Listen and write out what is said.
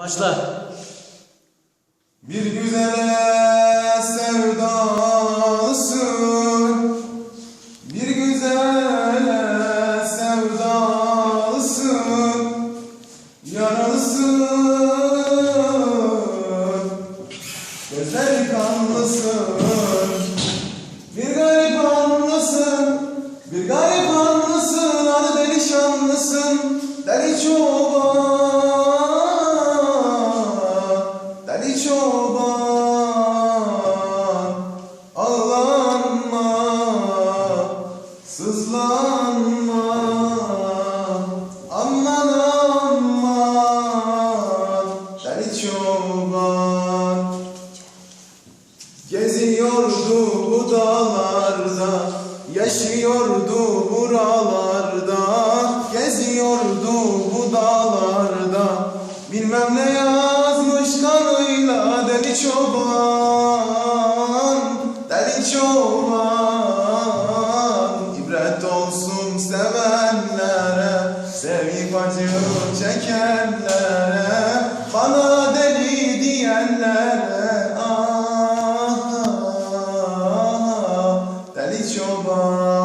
Başla. Bir güzele sevdalısın Bir güzele sevdalısın Yaralısın Gözleri kanlısın. Bir garip anlısın. Bir garip anlısın. Adı deli şanlısın. Deli çoban Çoban Ağlanma Sızlanma. Aman aman Deli çoban Geziyordu bu dağlarda Yaşıyordu buralarda. Geziyordu bu dağlarda Bilmem ne Deli çoban, deli çoban. İbret olsun sevenlere, sevip acı çekenlere Bana deli diyenlere, ah, ah, ah deli çoban.